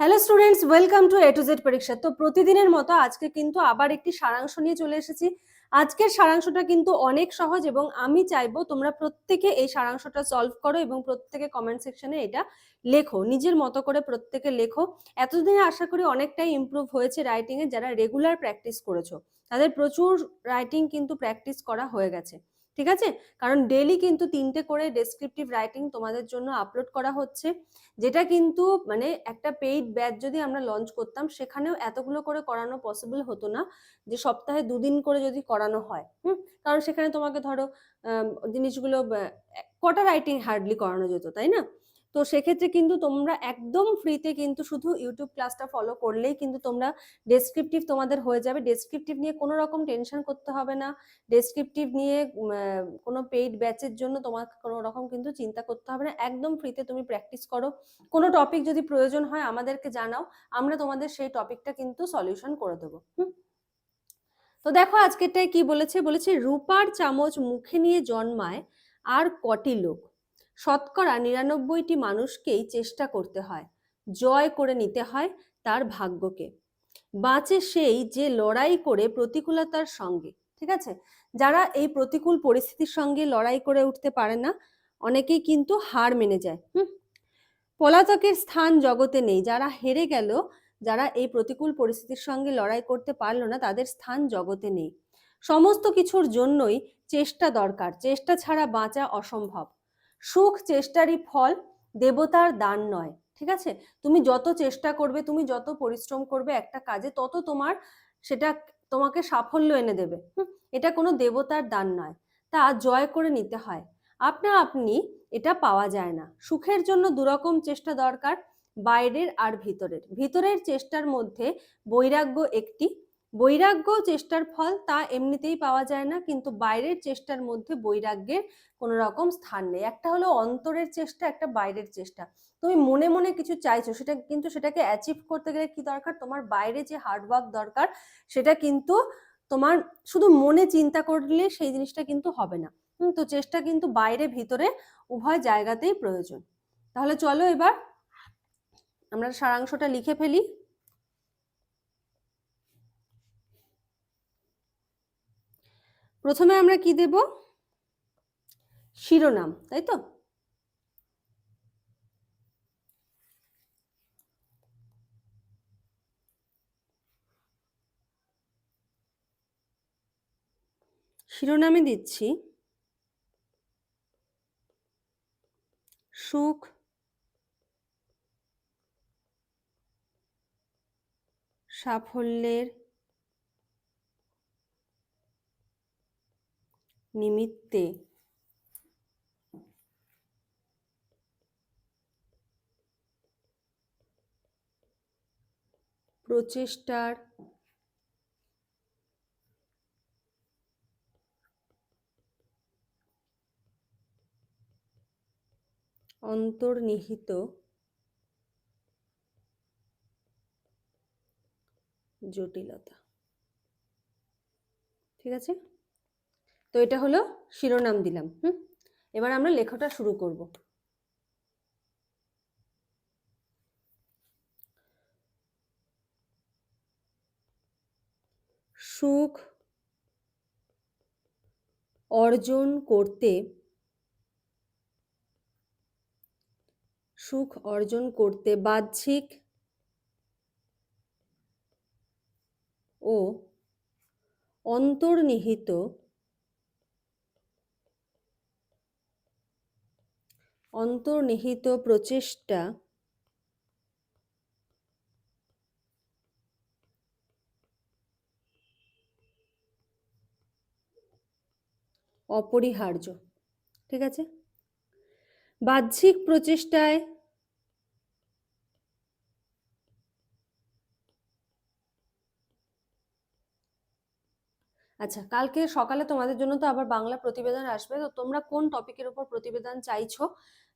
Hello students welcome to A to Z পরীক্ষা। তো প্রতিদিনের মতো আজকে কিন্তু আবার একটি সারাংশ নিয়ে চলে এসেছি। আজকের সারাংশটা কিন্তু অনেক সহজ এবং আমি চাইব তোমরা প্রত্যেকে এই সারাংশটা সলভ করো এবং প্রত্যেকে কমেন্ট সেকশনে এটা লেখো। নিজের মতো করে প্রত্যেকে লেখো। এতদিনে আশা করি অনেকটাই ইমপ্রুভ হয়েছে রাইটিং এ যারা রেগুলার প্র্যাকটিস করেছ। তাদের প্রচুর রাইটিং কিন্তু প্র্যাকটিস করা হয়ে গেছে। ঠিক আছে? কারণ ডেলি কিন্তু তিনটে করে ডেসক্রিপটিভ রাইটিং তোমাদের জন্য আপলোড করা হচ্ছে, যেটা কিন্তু মানে একটা পেইড ব্যাচ যদি আমরা লঞ্চ করতাম, সেখানেও এতগুলো করে করানো পসিবল হতো না, যে সপ্তাহে দুদিন করে যদি করানো হয়, হুম? কারণ সেখানে তোমাকে ধরো জিনিসগুলো কটা রাইটিং হার্ডলি করানো যেত, তাই না? তো সেক্ষেত্রে কিন্তু তোমরা একদম ফ্রিতে কিন্তু শুধু ইউটিউব ক্লাসটা ফলো করলেই কিন্তু তোমরা ডেসক্রিপটিভ তোমাদের হয়ে যাবে। ডেসক্রিপটিভ নিয়ে কোনো রকম টেনশন করতে হবে না। ডেসক্রিপটিভ নিয়ে কোনো পেইড ব্যাচের জন্য তোমাকে কোনো রকম কিন্তু চিন্তা করতে হবে না। একদম ফ্রিতে তুমি প্র্যাকটিস করো। কোনো টপিক যদি প্রয়োজন হয় আমাদেরকে জানাও। আমরা তোমাদের সেই টপিকটা কিন্তু সলিউশন করে দেবো। হুম? তো দেখো আজকেরটায় কি বলেছে? বলেছে, রূপার চামচ মুখে নিয়ে জন্মায় আর কটি লোক। শতকরা নিরানব্বইটি মানুষকেই চেষ্টা করতে হয়, জয় করে নিতে হয় তার ভাগ্যকে। বাঁচে সেই যে লড়াই করে প্রতিকূলতার সঙ্গে, ঠিক আছে? যারা এই প্রতিকূল পরিস্থিতির সঙ্গে লড়াই করে উঠতে পারে না, অনেকেই কিন্তু হার মেনে যায়, হুম? পলাতকের স্থান জগতে নেই, যারা হেরে গেল, যারা এই প্রতিকূল পরিস্থিতির সঙ্গে লড়াই করতে পারল না, তাদের স্থান জগতে নেই। সমস্ত কিছুর জন্যই চেষ্টা দরকার, চেষ্টা ছাড়া বাঁচা অসম্ভব। সুখ চেষ্টারই ফল, দেবতার দান নয়, ঠিক আছে? তুমি যত চেষ্টা করবে, তুমি যত পরিশ্রম করবে একটা কাজে, তত তোমার সেটা তোমাকে সাফল্য এনে দেবে এটা কোনো দেবতার দান নয়, তা জয় করে নিতে হয়। আপনা আপনি এটা পাওয়া যায় না। সুখের জন্য দুরকম চেষ্টা দরকার বাইরের আর ভিতরের। ভিতরের চেষ্টার মধ্যে বৈরাগ্য একটি বৈরাগ্য চেষ্টার ফল তা এমনিতেই পাওয়া যায় না, কিন্তু বাইরের চেষ্টার মধ্যে বৈরাগ্যের কোনো রকম স্থান নেই। একটা হলো অন্তরের চেষ্টা, একটা বাইরের চেষ্টা। তুমি মনে মনে কিছু চাইছো, সেটা কিন্তু সেটাকে অ্যাচিভ করতে গেলে কি দরকার? তোমার বাইরে যে হার্ডওয়ার্ক দরকার, সেটা কিন্তু তোমার শুধু মনে চিন্তা করলে সেই জিনিসটা কিন্তু হবে না। তো চেষ্টা কিন্তু বাইরে, ভিতরে, উভয় জায়গাতেই প্রয়োজন। তাহলে চলো এবার আমরা সারাংশটা লিখে ফেলি। প্রথমে আমরা কি দেব? শিরোনাম তাই তো? শিরোনামে দিচ্ছি সুখ সাফল্যের নিমিত্তে প্রচেষ্টার অন্তর্নিহিত জটিলতা। ঠিক আছে? তো এটা হলো শিরোনাম দিলাম, হুম? এবার আমরা লেখাটা শুরু করব। সুখ অর্জন করতে, সুখ অর্জন করতে বাহ্যিক ও অন্তর্নিহিত অন্তর্নিহিত প্রচেষ্টা। অপরিহার্য, ঠিক আছে? বাহ্যিক প্রচেষ্টায় আচ্ছা কালকে সকালে তোমাদের জন্য তো আবার বাংলা প্রতিবেদন আসবে, তো তোমরা কোন টপিকের উপর প্রতিবেদন চাইছো?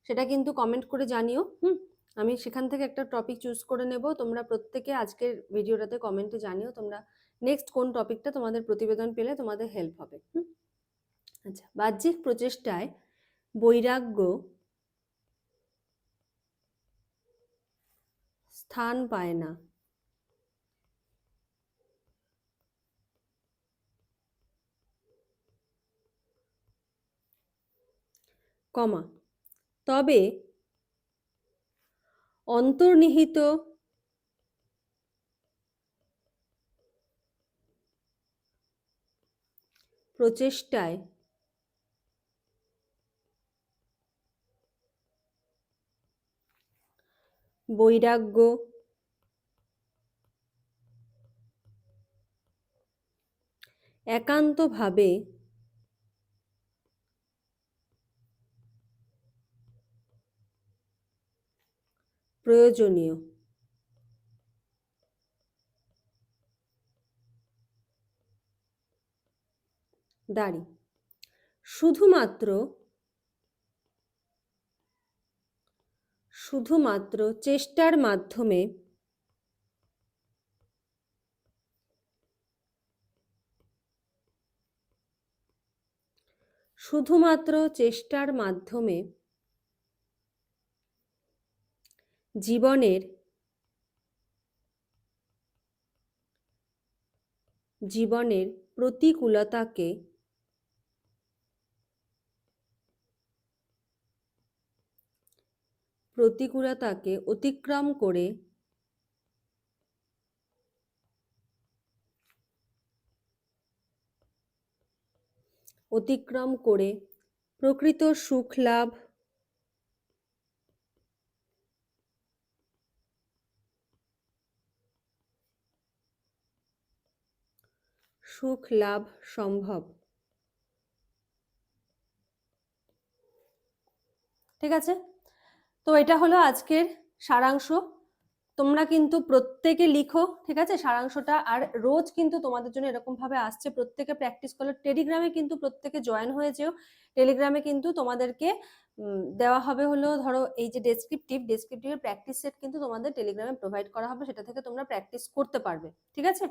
সেটা কিন্তু কমেন্ট করে জানিও, হুম? আমি সেখান থেকে একটা টপিক চুজ করে নেব। তোমরা প্রত্যেকে আজকের ভিডিওটাতে কমেন্টে জানিও তোমরা নেক্সট কোন টপিকটা তোমাদের প্রতিবেদন পেলে তোমাদের হেল্প হবে, হুম? আচ্ছা বাহ্যিক প্রচেষ্টায় বৈরাগ্য স্থান পায় না। কমা তবে অন্তর্নিহিত প্রচেষ্টায় বৈরাগ্য একান্তভাবে প্রয়োজনীয়। দাঁড়ি। শুধুমাত্র শুধুমাত্র চেষ্টার মাধ্যমে শুধুমাত্র চেষ্টার মাধ্যমে জীবনের জীবনের প্রতিকূলতাকে প্রতিকূলতাকে অতিক্রম করে অতিক্রম করে প্রকৃত সুখ লাভ সুখ লাভ সম্ভব। ঠিক আছে? তো এটা হলো আজকের সারাংশ। তোমরা কিন্তু প্রত্যেকে লিখো, ঠিক আছে? সারাংশটা আর রোজ কিন্তু তোমাদের জন্য এরকম ভাবে আসছে। প্রত্যেকে প্র্যাকটিস করো টেলিগ্রামে কিন্তু প্রত্যেকে জয়েন হয়েছেও টেলিগ্রামে কিন্তু তোমাদেরকে দেওয়া হবে হলো ধরো এই যে ডেসক্রিপটিভ ডেসক্রিপটিভের প্র্যাকটিস সেট কিন্তু তোমাদের টেলিগ্রামে প্রোভাইড করা হবে। সেটা থেকে তোমরা প্র্যাকটিস করতে পারবে। ঠিক আছে?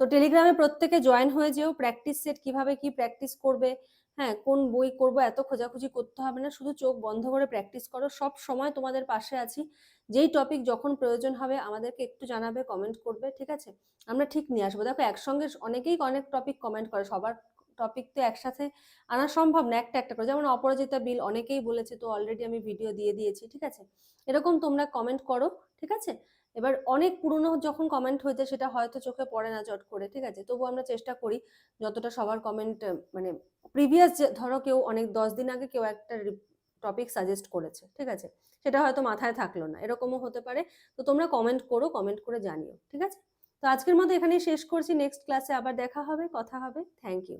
তো টেলিগ্রামে প্রত্যেকে জয়েন হয়ে যেও প্র্যাকটিস সেট কীভাবে কি প্র্যাকটিস করবে হ্যাঁ কোন বই করব, এত খোঁজাখুঁজি করতে হবে না, শুধু চোখ বন্ধ করে প্র্যাকটিস করো, সব সময় তোমাদের পাশে আছি। যেই টপিক যখন প্রয়োজন হবে আমাদেরকে একটু জানাবে কমেন্ট করবে, ঠিক আছে? আমরা ঠিক নিয়ে আসব। দেখো, একসঙ্গে অনেকেই অনেক টপিক কমেন্ট করে, সবার টপিক তো একসাথে আনা সম্ভব না, একটা একটা করে। যেমন অপরাজিতা বিল, অনেকেই বলেছে, তো অলরেডি আমি ভিডিও দিয়ে দিয়েছি। ঠিক আছে? এরকম তোমরা কমেন্ট করো, ঠিক আছে? এবার অনেক পুরনো যখন কমেন্ট হয়ে যায়, সেটা হয়তো চোখে পড়ে না চট করে, ঠিক আছে? তবু আমরা চেষ্টা করি যতটা সবার কমেন্ট মানে প্রিভিয়াস ধরো কেউ অনেক দশ দিন আগে কেউ একটা টপিক সাজেস্ট করেছে, ঠিক আছে? সেটা হয়তো মাথায় থাকল না, এরকমও হতে পারে। তো তোমরা কমেন্ট করো কমেন্ট করে জানিও, ঠিক আছে? তো আজকের মতো এখানেই শেষ করছি নেক্সট ক্লাসে আবার দেখা হবে, কথা হবে থ্যাংক ইউ